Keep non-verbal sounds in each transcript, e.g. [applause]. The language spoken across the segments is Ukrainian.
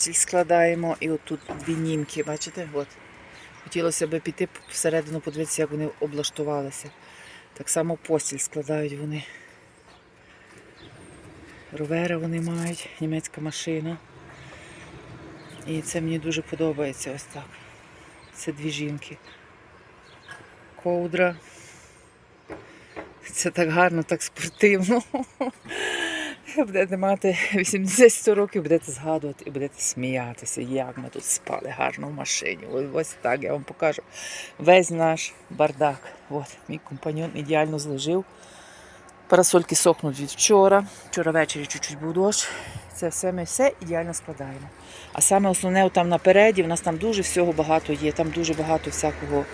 Складаємо і отут дві німки, бачите? От. Хотілося б піти всередину, подивитися, як вони облаштувалися. Так само постіль складають вони. Ровера вони мають, німецька машина. І це мені дуже подобається ось так. Це дві жінки. Ковдра. Це так гарно, так спортивно. [laughs] Будете мати 80-100 років, будете згадувати і будете сміятися, як ми тут спали гарно в машині. Ось так я вам покажу. Весь наш бардак. От, мій компаньон ідеально зложив. Парасольки сохнуть від вчора. Вчора ввечері чуть-чуть був дощ. Це все ми все ідеально складаємо. А саме основне там напереді, в нас там дуже всього багато є. Там дуже багато всякого,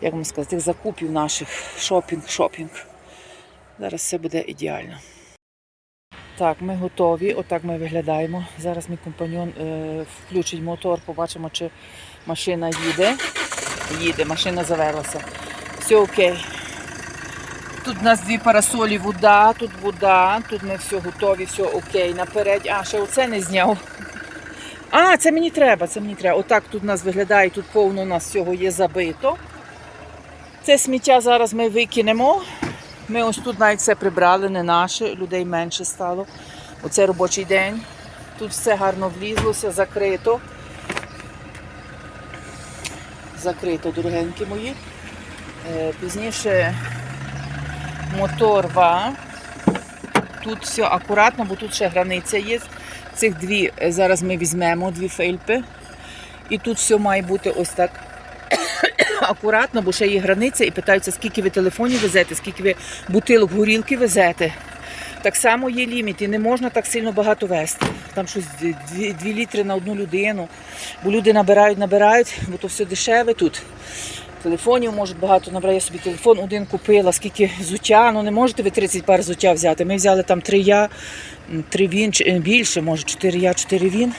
як вам сказати, закупів наших, шопінг, шопінг. Зараз все буде ідеально. Так, ми готові. Отак ми виглядаємо. Зараз мій компаньон е, включить мотор, побачимо, чи машина їде. Їде, машина завелася. Все окей. Тут у нас дві парасолі, вода, тут вода, тут ми все готові, все окей. Наперед. А, ще оце не зняв. А, це мені треба, це мені треба. Отак тут у нас виглядає, тут повно у нас всього є забито. Це сміття зараз ми викинемо. Ми ось тут навіть все прибрали, не наше, людей менше стало. Оце робочий день. Тут все гарно влізлося, закрито. Закрито, дорогенькі мої. Е, Пізніше моторва. Тут все акуратно, бо тут ще границя є. Цих дві е, зараз ми візьмемо, дві фельпи. І тут все має бути ось так акуратно, бо ще є границя і питаються, скільки ви телефонів везете, скільки ви бутилок горілки везете. Так само є ліміт, і не можна так сильно багато вести. Там щось 2 літри на одну людину. Бо люди набирають, набирають, бо то все дешеве тут. Телефонів можуть багато набрати. Я собі телефон один купила, скільки взуття. Ну не можете ви 30 пар взуття взяти. Ми взяли там три я, м, три він, чи- е, більше, може, чотири я, чотири він.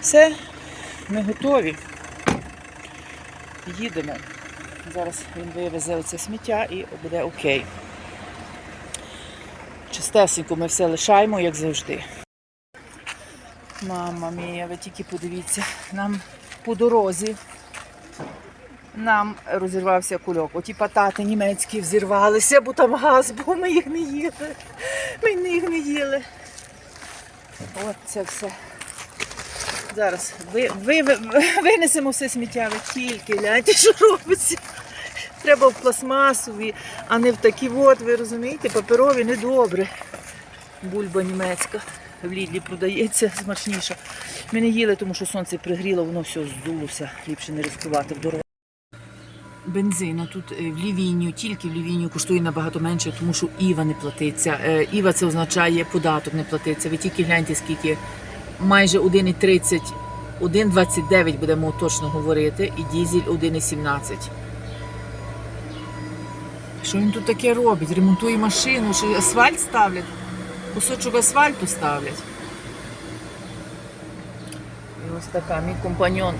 Все, ми готові. Їдемо. Зараз він вивезе оце сміття і буде окей. Чистесенько ми все лишаємо, як завжди. Мама мія, ви тільки подивіться, нам по дорозі нам розірвався кульок. Оті патати німецькі взірвалися, бо там газ, бо ми їх не їли. Ми їх не їли. От це все. Зараз ви, ви, ви, винесемо все сміття, ви тільки гляньте, що робиться. Треба в пластмасові, а не в такі от, ви розумієте, паперові недобре. Бульба німецька в Лідлі продається смачніша. Ми не їли, тому що сонце пригріло, воно все здулося, ліпше не ризикувати в дорогу. Бензина тут е, в Лівінню, тільки в Лівінню коштує набагато менше, тому що Іва не платиться. Е, Іва це означає податок не платиться. Ви тільки гляньте, скільки майже 1,30, 1,29 будемо точно говорити, і дізель 1,17. Що він тут таке робить? Ремонтує машину, що асфальт ставлять, кусочок асфальту ставлять. І ось така мій компаньон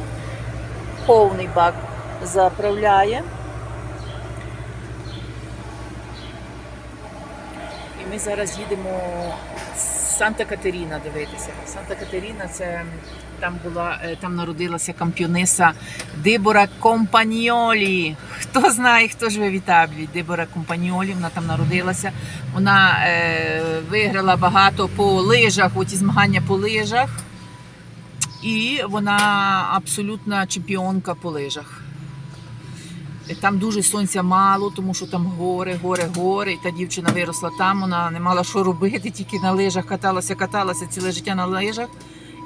повний бак заправляє. І ми зараз їдемо з Санта-Катерина дивитися. Санта-Катерина це там була, е, там народилася кампіониса Дебора Компаньолі. Хто знає, хто живе в Італії? Дебора Компаньолі, вона там народилася. Вона е, виграла багато по лижах, оті змагання по лижах. І вона абсолютна чемпіонка по лижах. Там дуже сонця мало, тому що там гори, гори, гори. І та дівчина виросла там, вона не мала що робити, тільки на лижах каталася, каталася ціле життя на лижах.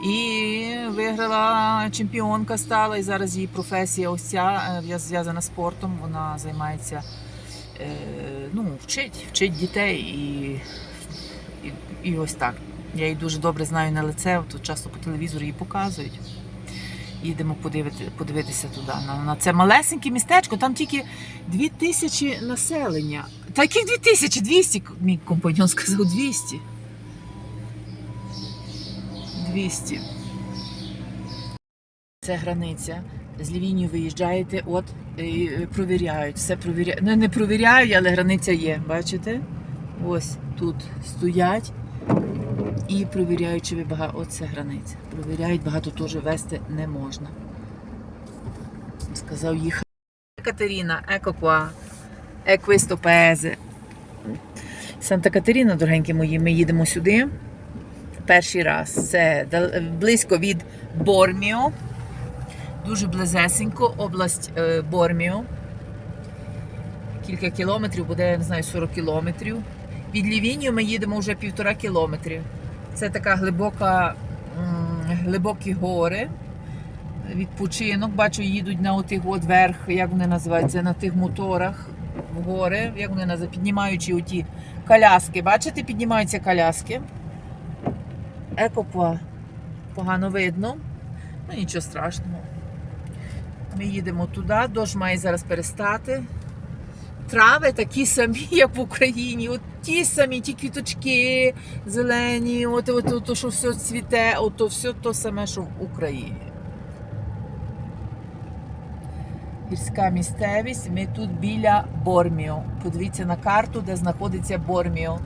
І виграла чемпіонка стала. І зараз її професія ось ця е, зв'язана з спортом. Вона займається, е, ну, вчить, вчить дітей і, і, і ось так. Я її дуже добре знаю на лице, тут часто по телевізору її показують. Їдемо подивити, подивитися туди. На, на це малесеньке містечко, там тільки дві тисячі населення. Та яких дві тисячі? 200, мій компаньон сказав 200. 200. Це границя. З Лівінію виїжджаєте, от і провіряють. Все провіряють. Ну, не провіряють, але границя є. Бачите? Ось тут стоять І провіряють, чи ви багато. Оце границя. Провіряють, багато теж вести не можна. Сказав їхати. Катерина, еко qua. È questo paese. Санта Катерина, дорогенькі мої, ми їдемо сюди. Перший раз. Це близько від Борміо. Дуже близесенько, область е, Борміо. Кілька кілометрів, буде, я не знаю, 40 кілометрів. Від Лівінію ми їдемо вже півтора кілометри. Це така глибока, глибокі гори. Відпочинок. Бачу, їдуть на отих от верх, як вони називаються, на тих моторах в гори, як вони називаються, піднімаючи оті коляски. Бачите, піднімаються коляски. Екопа погано видно. Ну нічого страшного. Ми їдемо туди, дощ має зараз перестати. Трави такі самі, як в Україні. От ті самі, ті квіточки зелені, от, от, от, що все цвіте, от то все то саме, що в Україні. Гірська місцевість. Ми тут біля Борміо. Подивіться на карту, де знаходиться Борміо.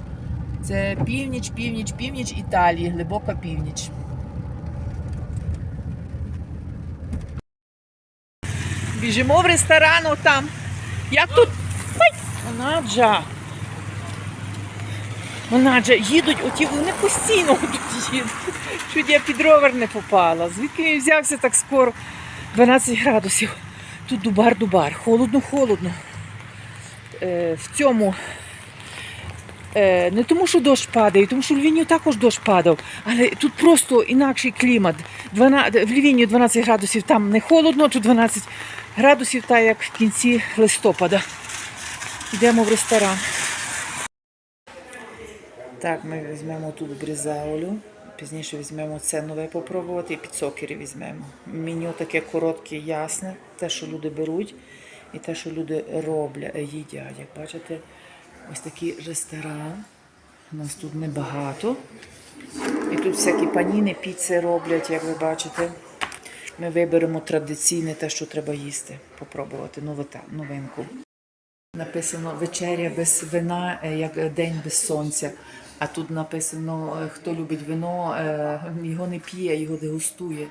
Це північ, північ, північ Італії, глибока північ. Біжимо в ресторан там. Як тут? Ой! Наджа. Наджа, їдуть, оті вони постійно [laughs] тут їдуть. Чуть я під ровер не попала. Звідки він взявся так скоро? 12 градусів. Тут дубар-дубар. Холодно, холодно. Е, в цьому. Е, не тому, що дощ падає, тому що в Львівні також дощ падав. Але тут просто інакший клімат. 12, в Львівні 12 градусів там не холодно, тут 12 градусів, так як в кінці листопада. Йдемо в ресторан. Так, ми візьмемо тут брізаулю. Пізніше візьмемо це нове попробувати і підсокери візьмемо. Меню таке коротке, ясне, те, що люди беруть, і те, що люди роблять, е, їдять. Як бачите, ось такий ресторан. У нас тут небагато. І тут всякі паніни, піци роблять, як ви бачите. Ми виберемо традиційне те, що треба їсти, попробувати новита, новинку. Написано вечеря без вина, е, як день без сонця. А тут написано, е, хто любить вино, е, його не п'є, його дегустує.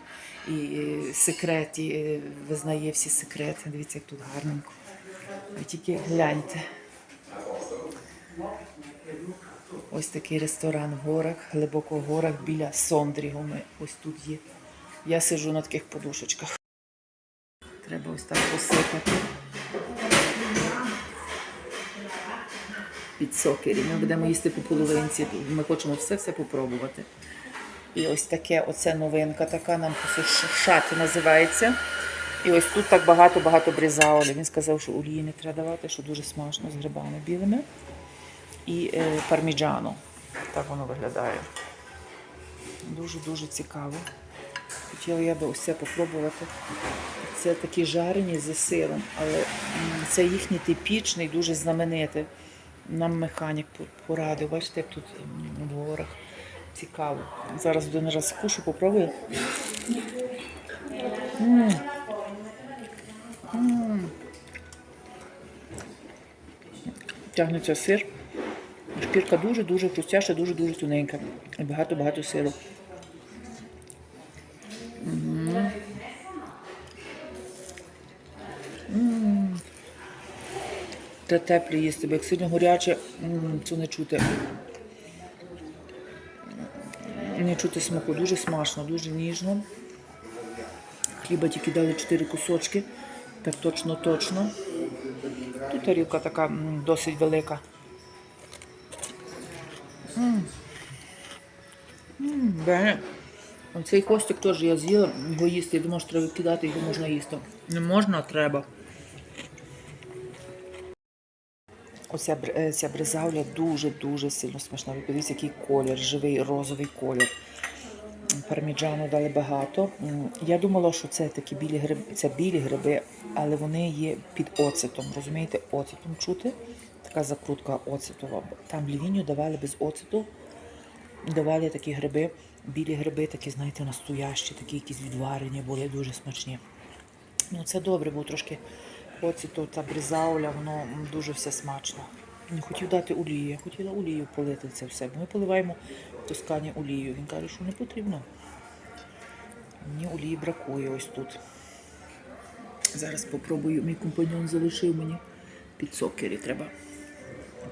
І е, секрет, і визнає всі секрети. Дивіться, як тут гарненько. Ви тільки гляньте. Ось такий ресторан в горах, глибоко в горах біля Сондрігу. Ми ось тут є. Я сиджу на таких подушечках. Треба ось так посипати. Під сокері. Ми будемо їсти по половинці. Ми хочемо все-все попробувати. І ось таке, оце новинка така, нам шати називається. І ось тут так багато-багато брізаолі. Він сказав, що олії не треба давати, що дуже смачно з грибами білими. І е, парміджано. Так воно виглядає. Дуже-дуже цікаво. Хотіла я би ось це попробувати. Це такі жарені зі сиром, але це їхній типічний, дуже знаменитий. Нам механік порадив. Бачите, як тут в горах. Цікаво. Зараз один раз скушу, попробую. М. М. Тягнеться сир. Шкірка дуже-дуже хрустяща, дуже-дуже тоненька. І багато-багато сиру. Та теплі їсти, бо як сильно горяче, це не чути. Не чути смаку. Дуже смачно, дуже ніжно. Хліба тільки дали 4 кусочки. Так точно, точно. Тут тарілка така досить велика. Цей хвостик теж я з'їла, його їсти. Я думала, що треба кидати, його можна їсти. Не можна, а треба. Оця е, ця бризауля дуже-дуже сильно смачна. Ви подивіться, який колір, живий розовий колір. Парміджану дали багато. Я думала, що це такі білі гриби, це білі гриби, але вони є під оцетом. Розумієте, оцетом чути? Така закрутка оцетова. Там лівіню давали без оцету. Давали такі гриби, білі гриби, такі, знаєте, настоящі, такі якісь відварені, були дуже смачні. Ну, це добре, бо трошки оцету та бризауля, воно дуже все смачно. Не хотів дати олію, я хотіла олію полити це все. Ми поливаємо Тоскані олію. Він каже, що не потрібно. Мені олії бракує ось тут. Зараз попробую. Мій компаньон залишив мені підсокері. Треба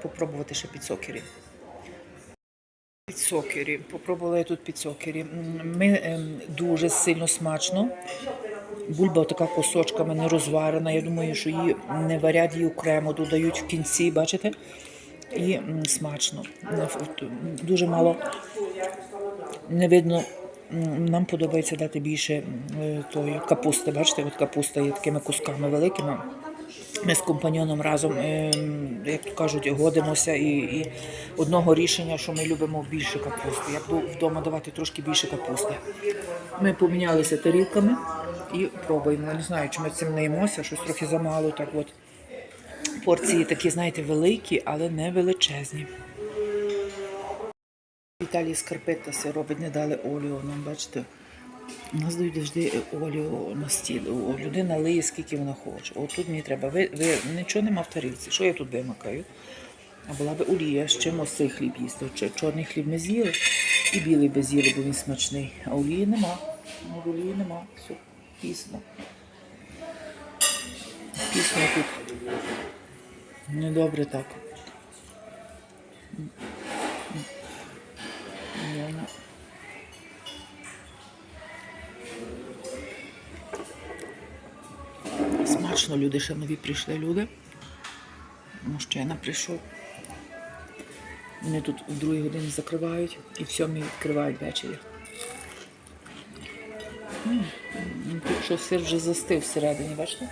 попробувати ще підсокері. Підсокері. Попробувала я тут підсокері. Ми ем, дуже сильно смачно. Бульба така кусочками не розварена. Я думаю, що її не варять її окремо, додають в кінці, бачите? І смачно. Дуже мало не видно. Нам подобається дати більше е, тої капусти. Бачите, от капуста є такими кусками великими. Ми з компаньоном разом, ем, як то кажуть, годимося і, і одного рішення, що ми любимо більше капусти. Я буду вдома давати трошки більше капусти. Ми помінялися тарілками і пробуємо. Не знаю, чи ми цим наїмося, щось трохи замало. Так от порції такі, знаєте, великі, але не величезні. В Італії скарпетаси робить, не дали олію. Нам бачите, у нас дають завжди олію на стіл. Людина лиє скільки вона хоче. От тут мені треба. Ви, ви нічого нема в тарілці. Що я тут вимакаю? А була би олія, з чим цей хліб їсти. Чорний хліб ми з'їли і білий би з'їли, бо він смачний. А олії нема. Ну, олії нема. Все, пісно. Пісно тут. Недобре так. Смачно люди ще нові прийшли люди. Мужчина прийшов. Вони тут в другій годині закривають і в сьомій відкривають ввечері. Що сир вже застив всередині, бачите?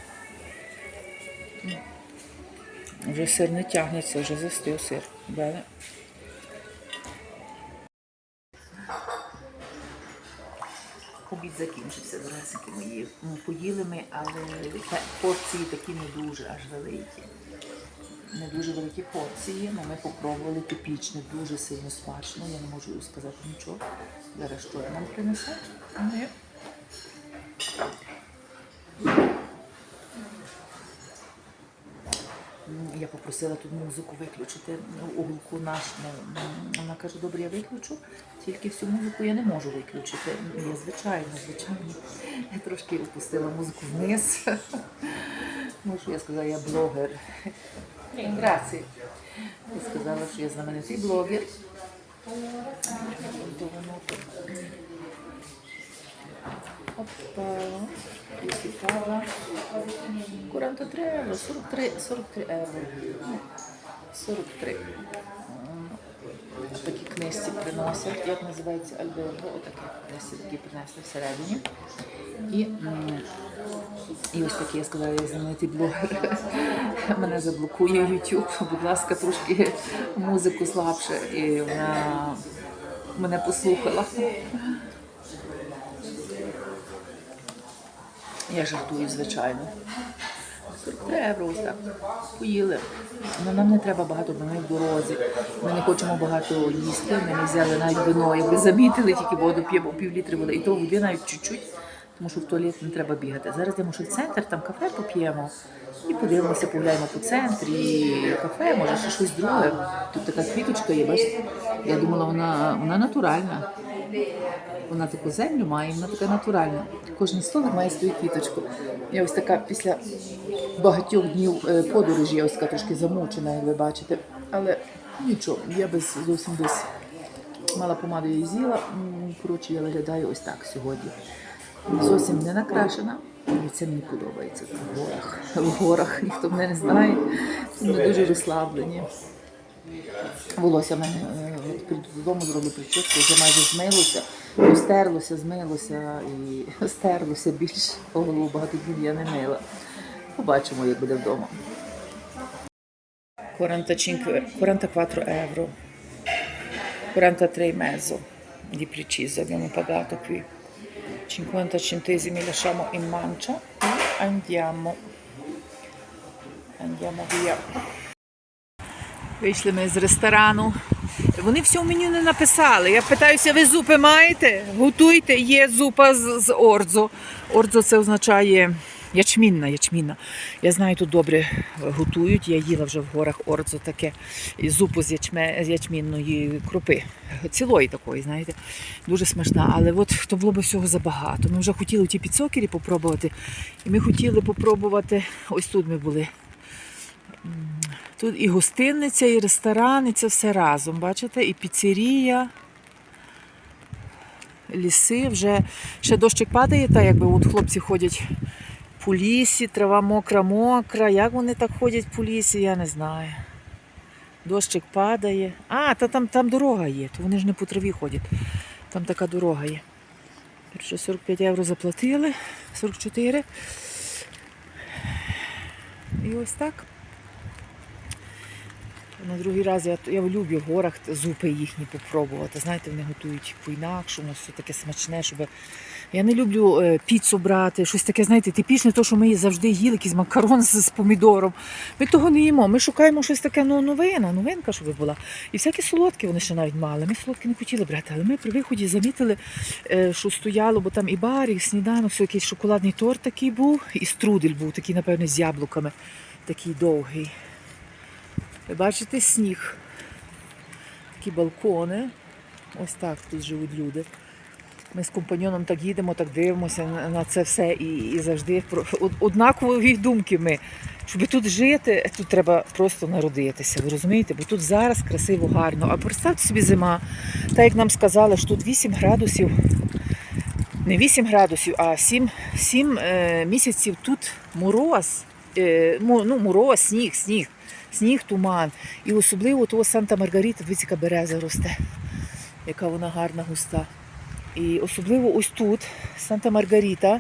Вже сир не тягнеться, вже застив сир. Бачите? Обід закінчився, дорогесенькі мої. Ну, поїли ми, але порції такі не дуже аж великі. Не дуже великі порції, але ми попробували типічне, дуже сильно смачно. Я не можу сказати нічого. Зараз що нам принесе? Ми М, Я попросила тут музику виключити ну, уголку наш. ну, Вона каже, добре, я виключу, тільки всю музику я не можу виключити. Я звичайно, звичайно. Я трошки опустила музику вниз. [laughs] Що я сказала, я блогер. Грації. Я сказала, що я знаменитий блогер. То воно тут. Опа. Кава. 43 євро, 43, 43 євро. Ну, 43. Такі книжці приносять, як називається альберго, отакі книжці такі принесли всередині. І, і ось такі я сказала, я знаменитий блогер. Мене заблокує YouTube. Будь ласка, трошки музику слабше. І вона мене послухала. Я жартую, звичайно. 43 євро ось так. Поїли. Ну, нам не треба багато, бо ми в дорозі. Ми не хочемо багато їсти. Ми не взяли навіть вино, як ви замітили, тільки воду п'ємо пів літри води. І то води навіть чуть-чуть, тому що в туалет не треба бігати. Зараз йдемо ще в центр, там кафе поп'ємо. І подивимося, погуляємо по центрі, кафе, може ще щось друге. Тут така квіточка є, бачите? Я думала, вона, вона натуральна. Вона таку землю має, вона така натуральна. Кожен столик має свою квіточку. Я ось така після багатьох днів е, подорожі, я ось така трошки замучена, як ви бачите. Але нічого, я без зовсім без мала помаду її з'їла. Коротше, я виглядаю ось так сьогодні. Зовсім не накрашена. І це мені подобається в горах. [laughs] В горах ніхто мене не знає. Ми дуже розслаблені. Волосся в мене е, додому, зроблю прическу, вже майже змилося, стерлося, змилося і [laughs] стерлося більше. Голову багато днів я не мила. Побачимо, як буде вдома. 44 euro. 43 e mezzo di preciso abbiamo pagato qui. 50 centesimi lasciamo in mancia e andiamo. Andiamo via. Вийшли ми з ресторану. Вони все в меню не написали. Я питаюся, ви зупи маєте? Готуйте, є зупа з, з ордзо. Ордзо це означає Ячмінна, ячмінна. Я знаю, тут добре готують. Я їла вже в горах ордзо таке зупу з, ячме, з ячмінної крупи. Цілої такої, знаєте, дуже смачна. Але от то було б всього забагато. Ми вже хотіли ті підсокері попробувати. І ми хотіли попробувати. Ось тут ми були. Тут і гостинниця, і ресторан, і це все разом. Бачите? І піцерія ліси, вже ще дощик падає, та якби от хлопці ходять по лісі, трава мокра, мокра. Як вони так ходять по лісі, я не знаю. Дощик падає. А, та там, там дорога є, то вони ж не по траві ходять. Там така дорога є. 45 євро заплатили, 44. І ось так. На другий раз я, я люблю в горах зупи їхні попробувати. Знаєте, вони готують по-інакшому, все таке смачне, щоб. Я не люблю е, піцу брати, щось таке, знаєте, типічне, то, що ми завжди їли, якийсь макарон з, з помідором. Ми того не їмо. Ми шукаємо щось таке ну, новина, новинка, щоб була. І всякі солодкі вони ще навіть мали. Ми солодкі не хотіли брати, але ми при виході замітили, е, що стояло, бо там і бар, і сніданок, все, якийсь шоколадний торт такий був, і струдель був, такий, напевно, з яблуками, такий довгий. Ви бачите сніг. Такі балкони. Ось так тут живуть люди. Ми з компаньоном так їдемо, так дивимося на, це все і, і завжди однакові думки ми. Щоб тут жити, тут треба просто народитися. Ви розумієте? Бо тут зараз красиво, гарно. А представте собі зима. Так як нам сказали, що тут 8 градусів, не 8 градусів, а 7, 7 е, місяців тут мороз. Е, ну, мороз, сніг, сніг, сніг, туман. І особливо того Санта Маргарита, дивіться, яка береза росте, яка вона гарна, густа. І особливо ось тут, Санта Маргарита,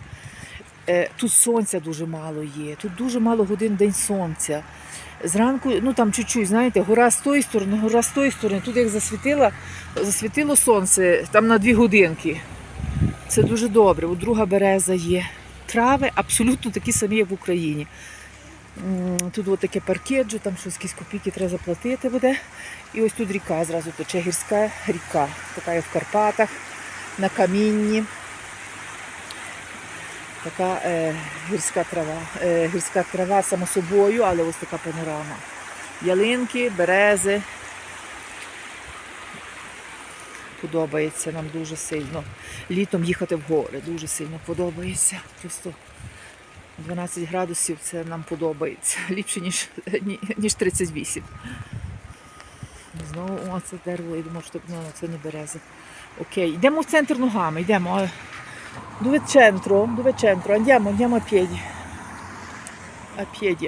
е, тут сонця дуже мало є, тут дуже мало годин день сонця. Зранку, ну там чуть-чуть, знаєте, гора з тої сторони, гора з тої сторони. Тут як засвітило, засвітило сонце, там на дві годинки. Це дуже добре. От друга береза є. Трави абсолютно такі самі, як в Україні. Тут от таке паркеджо, там щось якісь копійки треба заплатити буде. І ось тут ріка зразу тече гірська ріка, така як в Карпатах, на камінні. Така е, гірська трава. Е, гірська трава само собою, але ось така панорама. Ялинки, берези. Подобається нам дуже сильно. Літом їхати в гори дуже сильно подобається. Просто 12 градусів це нам подобається. [laughs] Ліпше, ніж, ніж 38. Знову о, це дерево, я думав, що ну, це не береза. Окей, йдемо в центр ногами, йдемо. До центру, Dove центру, Andiamo, andiamo a piedi. A piedi.